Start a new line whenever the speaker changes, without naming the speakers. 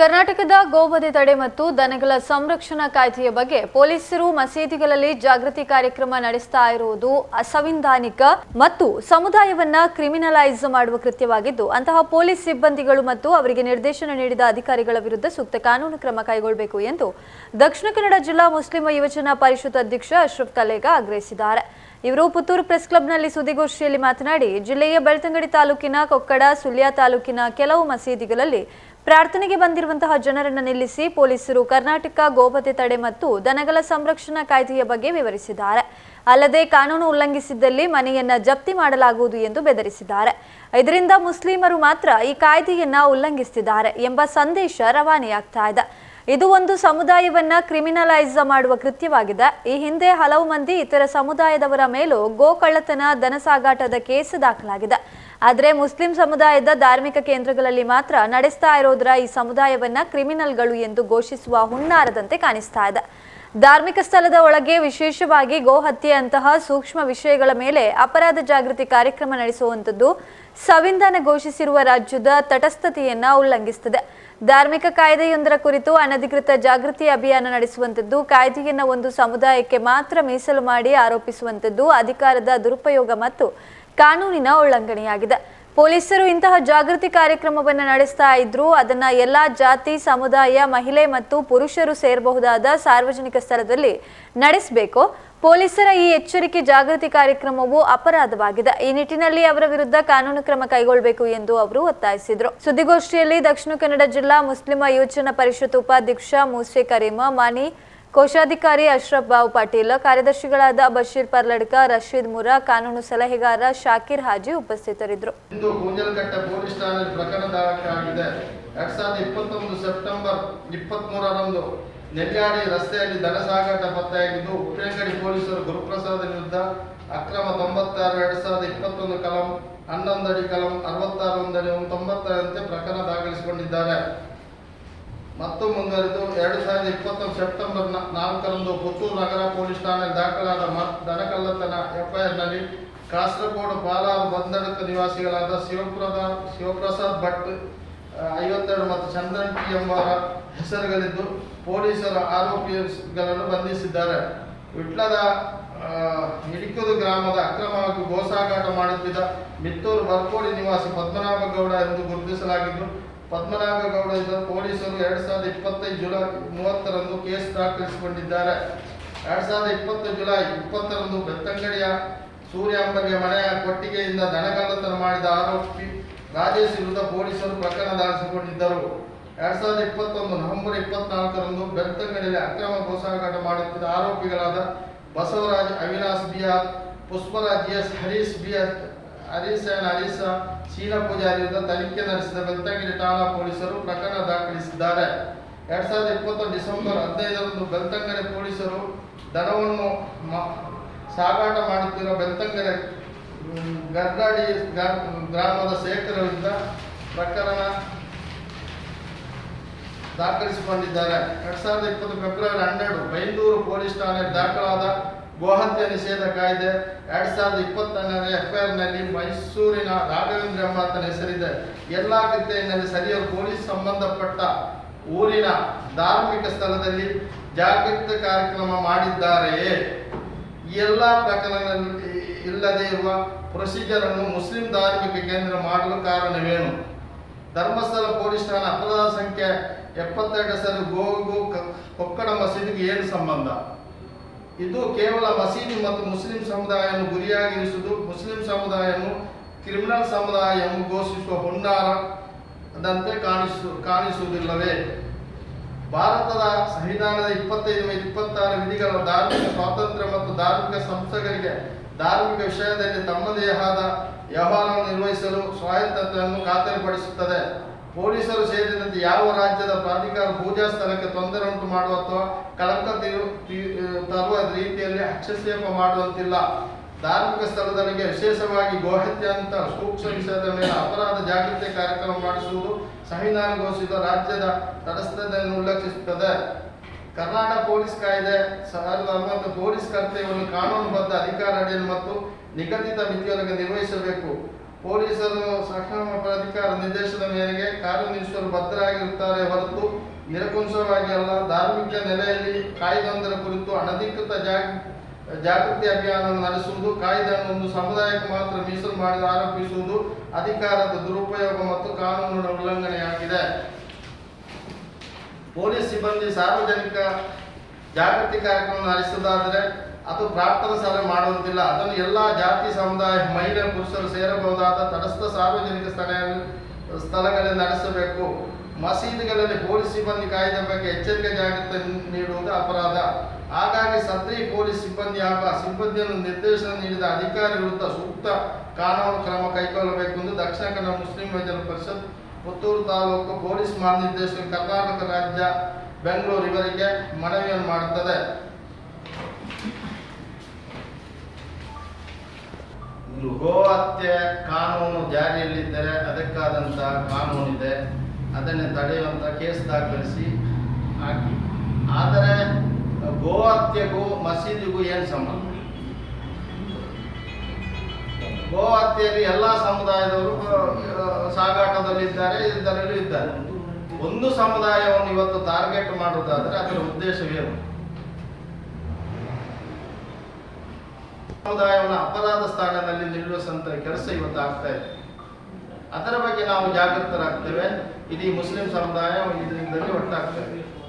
ಕರ್ನಾಟಕದ ಗೋವಧೆ ತಡೆ ಮತ್ತು ದನಗಳ ಸಂರಕ್ಷಣಾ ಕಾಯ್ದೆಯ ಬಗ್ಗೆ ಪೊಲೀಸರು ಮಸೀದಿಗಳಲ್ಲಿ ಜಾಗೃತಿ ಕಾರ್ಯಕ್ರಮ ನಡೆಸ್ತಾ ಇರುವುದು ಅಸಂವಿಧಾನಿಕ ಮತ್ತು ಸಮುದಾಯವನ್ನ ಕ್ರಿಮಿನಲೈಸ್ ಮಾಡುವ ಕೃತ್ಯವಾಗಿದ್ದು, ಅಂತಹ ಪೊಲೀಸ್ ಸಿಬ್ಬಂದಿಗಳು ಮತ್ತು ಅವರಿಗೆ ನಿರ್ದೇಶನ ನೀಡಿದ ಅಧಿಕಾರಿಗಳ ವಿರುದ್ಧ ಸೂಕ್ತ ಕಾನೂನು ಕ್ರಮ ಕೈಗೊಳ್ಳಬೇಕು ಎಂದು ದಕ್ಷಿಣ ಕನ್ನಡ ಜಿಲ್ಲಾ ಮುಸ್ಲಿಂ ಯುವಜನ ಪರಿಷತ್ ಅಧ್ಯಕ್ಷ ಅಶ್ರಫ್ ಕಲೇಗ ಆಗ್ರಹಿಸಿದ್ದಾರೆ. ಇವರು ಪುತ್ತೂರು ಪ್ರೆಸ್ ಕ್ಲಬ್ನಲ್ಲಿ ಸುದ್ದಿಗೋಷ್ಠಿಯಲ್ಲಿ ಮಾತನಾಡಿ, ಜಿಲ್ಲೆಯ ಬೆಳ್ತಂಗಡಿ ತಾಲೂಕಿನ ಕೊಕ್ಕಡ, ಸುಳ್ಯ ತಾಲೂಕಿನ ಕೆಲವು ಮಸೀದಿಗಳಲ್ಲಿ ಪ್ರಾರ್ಥನೆಗೆ ಬಂದಿರುವಂತಹ ಜನರನ್ನು ನಿಲ್ಲಿಸಿ ಪೊಲೀಸರು ಕರ್ನಾಟಕ ಗೋಪತೆ ತಡೆ ಮತ್ತು ದನಗಳ ಸಂರಕ್ಷಣಾ ಕಾಯ್ದೆಯ ಬಗ್ಗೆ ವಿವರಿಸಿದ್ದಾರೆ. ಅಲ್ಲದೆ ಕಾನೂನು ಉಲ್ಲಂಘಿಸಿದ್ದಲ್ಲಿ ಮನೆಯನ್ನ ಜಪ್ತಿ ಮಾಡಲಾಗುವುದು ಎಂದು ಬೆದರಿಸಿದ್ದಾರೆ. ಇದರಿಂದ ಮುಸ್ಲಿಮರು ಮಾತ್ರ ಈ ಕಾಯ್ದೆಯನ್ನ ಉಲ್ಲಂಘಿಸುತ್ತಿದ್ದಾರೆ ಎಂಬ ಸಂದೇಶ ರವಾನೆಯಾಗ್ತಾ ಇದೆ. ಇದು ಒಂದು ಸಮುದಾಯವನ್ನ ಕ್ರಿಮಿನಲೈಸ್ ಮಾಡುವ ಕೃತ್ಯವಾಗಿದೆ. ಈ ಹಿಂದೆ ಹಲವು ಮಂದಿ ಇತರ ಸಮುದಾಯದವರ ಮೇಲೂ ಗೋ ಕಳ್ಳತನ ದನ ಸಾಗಾಟದ ಕೇಸ್ ದಾಖಲಾಗಿದೆ. ಆದರೆ ಮುಸ್ಲಿಂ ಸಮುದಾಯದ ಧಾರ್ಮಿಕ ಕೇಂದ್ರಗಳಲ್ಲಿ ಮಾತ್ರ ನಡೆಸ್ತಾ ಇರೋದ್ರ ಈ ಸಮುದಾಯವನ್ನ ಕ್ರಿಮಿನಲ್ಗಳು ಎಂದು ಘೋಷಿಸುವ ಹುನ್ನಾರದಂತೆ ಕಾಣಿಸ್ತಾ ಇದೆ. ಧಾರ್ಮಿಕ ಸ್ಥಳದ ಒಳಗೆ ವಿಶೇಷವಾಗಿ ಗೋಹತ್ಯೆಯಂತಹ ಸೂಕ್ಷ್ಮ ವಿಷಯಗಳ ಮೇಲೆ ಅಪರಾಧ ಜಾಗೃತಿ ಕಾರ್ಯಕ್ರಮ ನಡೆಸುವಂತದ್ದು ಸಂವಿಧಾನ ಘೋಷಿಸಿರುವ ರಾಜ್ಯದ ತಟಸ್ಥತೆಯನ್ನ ಉಲ್ಲಂಘಿಸುತ್ತದೆ ಧಾರ್ಮಿಕ ಕಾಯ್ದೆಯೊಂದರ ಕುರಿತು ಅನಧಿಕೃತ ಜಾಗೃತಿ ಅಭಿಯಾನ ನಡೆಸುವಂತದ್ದು ಕಾಯ್ದೆಯನ್ನ ಒಂದು ಸಮುದಾಯಕ್ಕೆ ಮಾತ್ರ ಮೀಸಲು ಮಾಡಿ ಆರೋಪಿಸುವಂತದ್ದು ಅಧಿಕಾರದ ದುರುಪಯೋಗ ಮತ್ತು ಕಾನೂನಿನ ಉಲ್ಲಂಘನೆಯಾಗಿದೆ. ಪೊಲೀಸರು ಇಂತಹ ಜಾಗೃತಿ ಕಾರ್ಯಕ್ರಮವನ್ನು ನಡೆಸ್ತಾ ಇದ್ರು. ಅದನ್ನ ಎಲ್ಲಾ ಜಾತಿ, ಸಮುದಾಯ, ಮಹಿಳೆ ಮತ್ತು ಪುರುಷರು ಸೇರಬಹುದಾದ ಸಾರ್ವಜನಿಕ ಸ್ಥಳದಲ್ಲಿ ನಡೆಸಬೇಕು. ಪೊಲೀಸರ ಈ ಎಚ್ಚರಿಕೆ ಜಾಗೃತಿ ಕಾರ್ಯಕ್ರಮವು ಅಪರಾಧವಾಗಿದೆ. ಈ ನಿಟ್ಟಿನಲ್ಲಿ ಅವರ ವಿರುದ್ಧ ಕಾನೂನು ಕ್ರಮ ಕೈಗೊಳ್ಳಬೇಕು ಎಂದು ಅವರು ಒತ್ತಾಯಿಸಿದರು. ಸುದ್ದಿಗೋಷ್ಠಿಯಲ್ಲಿ ದಕ್ಷಿಣ ಕನ್ನಡ ಜಿಲ್ಲಾ ಮುಸ್ಲಿಮ ಯೋಜನಾ ಪರಿಷತ್ ಉಪಾಧ್ಯಕ್ಷ ಮೂಸೆ ಕರೀಮ, ಮಾನಿ ಕೋಶಾಧಿಕಾರಿ ಅಶ್ರಫ್ ಬಾವ್ ಪಾಟೀಲ್, ಕಾರ್ಯದರ್ಶಿಗಳಾದ ಬಶೀರ್ ಪರ್ಲಡ್ಕ, ರಶೀದ್ ಮುರಾ, ಕಾನೂನು ಸಲಹೆಗಾರ ಶಾಕಿರ್ ಹಾಜಿ ಉಪಸ್ಥಿತರಿದ್ದರು.
ಸೆಪ್ಟೆಂಬರ್ ಇಪ್ಪತ್ಮೂರರಂದು ನೆಲ್ಯಾಡಿ ರಸ್ತೆಯಲ್ಲಿ ದನ ಸಾಗಾಟ ಪತ್ತೆಯಾಗಿದ್ದು, ಉಪ್ರೇಂಗಡಿ ಪೊಲೀಸರು ಗುರುಪ್ರಸಾದ್ ವಿರುದ್ಧ ಅಕ್ರಮ ತೊಂಬತ್ತಾರು, ಎರಡ್ ಸಾವಿರದ ಇಪ್ಪತ್ತೊಂದು ಕಲಂ ಹನ್ನೊಂದಡಿ, ಕಲಂ ಅರವತ್ತಾರು ಒಂದಡಿ ತೊಂಬತ್ತರಂತೆ ಪ್ರಕರಣ ದಾಖಲಿಸಿಕೊಂಡಿದ್ದಾರೆ. ಮತ್ತು ಮುಂದುವರೆದು ಎರಡು ಸಾವಿರದ ಇಪ್ಪತ್ತೊಂದು ಸೆಪ್ಟೆಂಬರ್ ನಾಲ್ಕರಂದು ಪುತ್ತೂರು ನಗರ ಪೊಲೀಸ್ ಠಾಣೆ ದಾಖಲಾದ ಮ- ದನಕಳ್ಳತನ ಎಫ್ಐಆರ್ನಲ್ಲಿ ಕಾಸರಗೋಡು ಬಾಲಾರ್ ಬಂದಡಕ ನಿವಾಸಿಗಳಾದ ಶಿವಪ್ರದ ಶಿವಪ್ರಸಾದ್ ಭಟ್ ಐವತ್ತೆರಡು ಮತ್ತು ಚಂದ್ರನ್ ಟಿ ಎಂಬವರ ಹೆಸರುಗಳಿದ್ದು ಪೊಲೀಸರ ಆರೋಪಿಗಳನ್ನು ಬಂಧಿಸಿದ್ದಾರೆ. ವಿಟ್ಲದ ಹಿಡಿಕುದು ಗ್ರಾಮದ ಅಕ್ರಮವಾಗಿ ಗೋಸಾಗಾಟ ಮಾಡುತ್ತಿದ್ದ ಮಿತ್ತೂರು ಬರ್ಕೋಡಿ ನಿವಾಸಿ ಪದ್ಮನಾಭಗೌಡ ಎಂದು ಗುರುತಿಸಲಾಗಿದ್ದು ಪದ್ಮನಾಭ ಗೌಡ ಇದ್ದ ಪೊಲೀಸರು ಎರಡ್ ಸಾವಿರದ ಇಪ್ಪತ್ತೈದು ಜುಲೈ ಮೂವತ್ತರಂದು ಕೇಸ್ ದಾಖಲಿಸಿಕೊಂಡಿದ್ದಾರೆ. ಎರಡ್ ಸಾವಿರದ ಇಪ್ಪತ್ತು ಜುಲೈ ಇಪ್ಪತ್ತರಂದು ಬೆತ್ತಂಗಡಿಯ ಸೂರ್ಯಾಂಬಗೆ ಮನೆಯ ಕೊಟ್ಟಿಗೆಯಿಂದ ದನಗಳ್ಳತನ ಮಾಡಿದ ಆರೋಪಿ ರಾಜೇಶ್ ವಿರುದ್ಧ ಪೊಲೀಸರು ಪ್ರಕರಣ ದಾಖಲಿಸಿಕೊಂಡಿದ್ದರು. ಎರಡ್ ಸಾವಿರದ ಇಪ್ಪತ್ತೊಂದು ನವೆಂಬರ್ ಇಪ್ಪತ್ನಾಲ್ಕರಂದು ಬೆತ್ತಂಗಡಿಯಲ್ಲಿ ಅಕ್ರಮ ಗೋಸಾಗಾಟ ಮಾಡುತ್ತಿದ್ದ ಆರೋಪಿಗಳಾದ Basavaraj, Avinash BR Pushparaj S, Harish BR Harish and Harisha Sheela Poojari ವಿರುದ್ಧ ತನಿಖೆ ನಡೆಸಿದ ಬೆಳ್ತಂಗಡಿ ಠಾಣಾ ಪೊಲೀಸರು ಪ್ರಕರಣ ದಾಖಲಿಸಿದ್ದಾರೆ. ಎರಡ್ ಸಾವಿರದ ಇಪ್ಪತ್ತು ಡಿಸೆಂಬರ್ ಹದಿನೈದರಂದು ಬೆಳ್ತಂಗಡಿ ಪೊಲೀಸರು ದನವನ್ನು ಸಾಗಾಟ ಮಾಡುತ್ತಿರುವ ಬೆಳ್ತಂಗಡಿ ಗರ್ಗಾಡಿ ಗ್ರಾಮದ ಶೇಖರ ವಿರುದ್ಧ ಪ್ರಕರಣ ದಾಖಲಿಸಿಕೊಂಡಿದ್ದಾರೆ. ಎರಡ್ ಸಾವಿರದ ಇಪ್ಪತ್ತು ಫೆಬ್ರವರಿ ಹನ್ನೆರಡು, ಬೈಂದೂರು ಪೊಲೀಸ್ ಠಾಣೆ ದಾಖಲಾದ ಗೋಹತ್ಯೆ ನಿಷೇಧ ಕಾಯ್ದೆ ಎರಡ್ ಸಾವಿರದ ಇಪ್ಪತ್ತನೇ ನಲ್ಲಿ ಮೈಸೂರಿನ ರಾಘವೇಂದ್ರ ಎಂಬಾತನ ಹೆಸರಿದೆ. ಎಲ್ಲ ಕೃತ್ಯ ಸರಿಯಾದ ಪೊಲೀಸ್ ಸಂಬಂಧಪಟ್ಟ ಊರಿನ ಧಾರ್ಮಿಕ ಸ್ಥಳದಲ್ಲಿ ಜಾಗೃತಿ ಕಾರ್ಯಕ್ರಮ ಮಾಡಿದ್ದಾರೆಯೇ ಎಲ್ಲ ಪ್ರಕರಣ ಇಲ್ಲದೆ ಇರುವ ಪ್ರೊಸೀಜರ್ ಅನ್ನು ಮುಸ್ಲಿಂ ಧಾರ್ಮಿಕ ಕೇಂದ್ರ ಮಾಡಲು ಕಾರಣವೇನು? ಧರ್ಮಸ್ಥಳ ಪೊಲೀಸ್ ಠಾಣೆ ಅಪರಾಧ ಸಂಖ್ಯೆ ಎಪ್ಪತ್ತೆರಡು ಸರಿ ಗೋಗು ಕೊಕ್ಕಡ ಮಸೀದಿಗೆ ಏನು ಸಂಬಂಧ? ಇದು ಕೇವಲ ಮಸೀದಿ ಮತ್ತು ಮುಸ್ಲಿಂ ಸಮುದಾಯವನ್ನು ಗುರಿಯಾಗಿರಿಸುವುದು. ಮುಸ್ಲಿಂ ಸಮುದಾಯವನ್ನು, ಕ್ರಿಮಿನಲ್ ಸಮುದಾಯ ಎಂದು ಘೋಷಿಸುವ ಹುನ್ನಾರದಂತೆ ಕಾಣಿಸು, ಕಾಣಿಸುವುದಿಲ್ಲವೇ? ಭಾರತದ ಸಂವಿಧಾನದ ಇಪ್ಪತ್ತೈದು ಇಪ್ಪತ್ತಾರು ವಿಧಿಗಳ ಧಾರ್ಮಿಕ ಸ್ವಾತಂತ್ರ್ಯ ಮತ್ತು ಧಾರ್ಮಿಕ ಸಂಸ್ಥೆಗಳಿಗೆ ಧಾರ್ಮಿಕ ವಿಷಯದಲ್ಲಿ ತಮ್ಮದೇ ಆದ ವ್ಯವಹಾರವನ್ನು ನಿರ್ವಹಿಸಲು ಸ್ವಾಯತ್ತತೆಯನ್ನು ಖಾತರಿಪಡಿಸುತ್ತದೆ. ಪೊಲೀಸರು ಸೇರಿದಂತೆ ಯಾವ ರಾಜ್ಯದ ಪ್ರಾಧಿಕಾರ ಪೂಜಾ ಸ್ಥಳಕ್ಕೆ ತೊಂದರೆ ಉಂಟು ಮಾಡುವ ಅಥವಾ ಕಳಂಕ ತರುವ ರೀತಿಯಲ್ಲಿ ಹಕ್ಷೇಪ ಮಾಡುವಂತಿಲ್ಲ. ಧಾರ್ಮಿಕ ಸ್ಥಳದಲ್ಲಿಗೆ ವಿಶೇಷವಾಗಿ ಗೋಹತ್ಯಂತ ಸೂಕ್ಷ್ಮ ವಿಷಯದ ಮೇಲೆ ಅಪರಾಧ ಜಾಗೃತಿ ಕಾರ್ಯಕ್ರಮ ಮಾಡಿಸುವುದು ಸಂವಿಧಾನ ಘೋಷಿತ ರಾಜ್ಯದ ತಟಸ್ಥತೆಯನ್ನು ಉಲ್ಲೇಖಿಸುತ್ತದೆ ಕರ್ನಾಟಕ ಪೊಲೀಸ್ ಕಾಯ್ದೆ ಸಾವಿರದ ಪೊಲೀಸ್ ಕರ್ತವ್ಯವನ್ನು ಕಾನೂನುಬದ್ಧ ಅಧಿಕಾರ ಅಡಿಯಲ್ಲಿ ಮತ್ತು ನಿಗದಿತ ಮಿತಿಯೊಳಗೆ ನಿರ್ವಹಿಸಬೇಕು. ಪೊಲೀಸರು ಸಂರಕ್ಷಣಾ ಪ್ರಾಧಿಕಾರ ನಿರ್ದೇಶನದ ಮೇರೆಗೆ ಕಾರ್ಯನಿರ್ವಹಿಸಲು ಬದ್ಧರಾಗಿರುತ್ತಾರೆ ಹೊರತು ನಿರಕುಂಶವಾಗಿ ಅಲ್ಲ. ಧಾರ್ಮಿಕ ನೆಲೆಯಲ್ಲಿ ಕಾಯ್ದೊಂದರ ಕುರಿತು ಅನಧಿಕೃತ ಜಾಗ, ಜಾಗೃತಿ ಅಭಿಯಾನ ನಡೆಸುವುದು, ಕಾಯ್ದೆಯನ್ನು ಒಂದು ಸಮುದಾಯಕ್ಕೆ ಮಾತ್ರ ಮೀಸಲು ಮಾಡಲು ಆರೋಪಿಸುವುದು ಅಧಿಕಾರದ ದುರುಪಯೋಗ ಮತ್ತು ಕಾನೂನಿನ ಉಲ್ಲಂಘನೆಯಾಗಿದೆ. ಪೊಲೀಸ್ ಸಿಬ್ಬಂದಿ ಸಾರ್ವಜನಿಕ ಜಾಗೃತಿ ಕಾರ್ಯಕ್ರಮ ನಡೆಸುವುದಾದರೆ ಅದು ಪ್ರಾರ್ಥನಾ ಸಭೆ ಮಾಡುವಂತಿಲ್ಲ, ಅದನ್ನು ಎಲ್ಲ ಜಾತಿ ಸಮುದಾಯ ಮಹಿಳೆ ಪುರುಷರು ಸೇರಬಹುದಾದ ತಟಸ್ಥ ಸಾರ್ವಜನಿಕ ಸ್ಥಳ ಸ್ಥಳಗಳಲ್ಲಿ ನಡೆಸಬೇಕು. ಮಸೀದಿಗಳಲ್ಲಿ ಪೊಲೀಸ್ ಸಿಬ್ಬಂದಿ ಕಾಯ್ದೆ ಬಗ್ಗೆ ಎಚ್ಚರಿಕೆ ಜಾಗೃತಿ ನೀಡುವುದು ಅಪರಾಧ. ಹಾಗಾಗಿ ಸತ್ರಿ ಪೊಲೀಸ್ ಸಿಬ್ಬಂದಿ ಹಾಗೂ ಸಿಬ್ಬಂದಿಯನ್ನು ನಿರ್ದೇಶನ ನೀಡಿದ ಅಧಿಕಾರಿ ವಿರುದ್ಧ ಸೂಕ್ತ ಕಾನೂನು ಕ್ರಮ ಕೈಗೊಳ್ಳಬೇಕು ಎಂದು ದಕ್ಷಿಣ ಕನ್ನಡ ಮುಸ್ಲಿಂ ಯುವಜನ ಪರಿಷತ್ ಪುತ್ತೂರು ತಾಲೂಕು ಪೊಲೀಸ್ ಮಹಾನಿರ್ದೇಶಕ, ಕರ್ನಾಟಕ ರಾಜ್ಯ ಬೆಂಗಳೂರು ಇವರಿಗೆ ಮನವಿಯನ್ನು ಮಾಡುತ್ತದೆ. ಗೋ ಹತ್ಯೆ ಕಾನೂನು ಜಾರಿಯಲ್ಲಿದ್ದರೆ ಅದಕ್ಕಾದಂಥ ಕಾನೂನಿದೆ. ಅದನ್ನೇ ತಡೆಯುವಂಥ ಕೇಸ್ ದಾಖಲಿಸಿ ಹಾಕಿ. ಆದರೆ ಗೋ ಹತ್ಯೆಗೂ ಮಸೀದಿಗೂ ಏನು ಸಂಬಂಧ? ಗೋ ಹತ್ಯೆಯಲ್ಲಿ ಎಲ್ಲ ಸಮುದಾಯದವರು ಸಾಗಾಟದಲ್ಲಿದ್ದಾರೆ, ಇದರಲ್ಲೂ ಇದ್ದಾರೆ. ಒಂದು ಸಮುದಾಯವನ್ನು ಇವತ್ತು ಟಾರ್ಗೆಟ್ ಮಾಡುವುದಾದರೆ ಅದರ ಉದ್ದೇಶವೇನು? ಸಮುದಾಯವನ್ನು ಅಪರಾಧ ಸ್ಥಾನದಲ್ಲಿ ನಿಲ್ಲಿಸುವಂತ ಕೆಲಸ ಇವತ್ತು ಆಗ್ತಾ ಇದೆ. ಅದರ ಬಗ್ಗೆ ನಾವು ಜಾಗೃತರಾಗ್ತೇವೆ. ಇಡೀ ಮುಸ್ಲಿಂ ಸಮುದಾಯ ಇದರಿಂದಲೇ ಒಟ್ಟಾಗ್ತೇವೆ.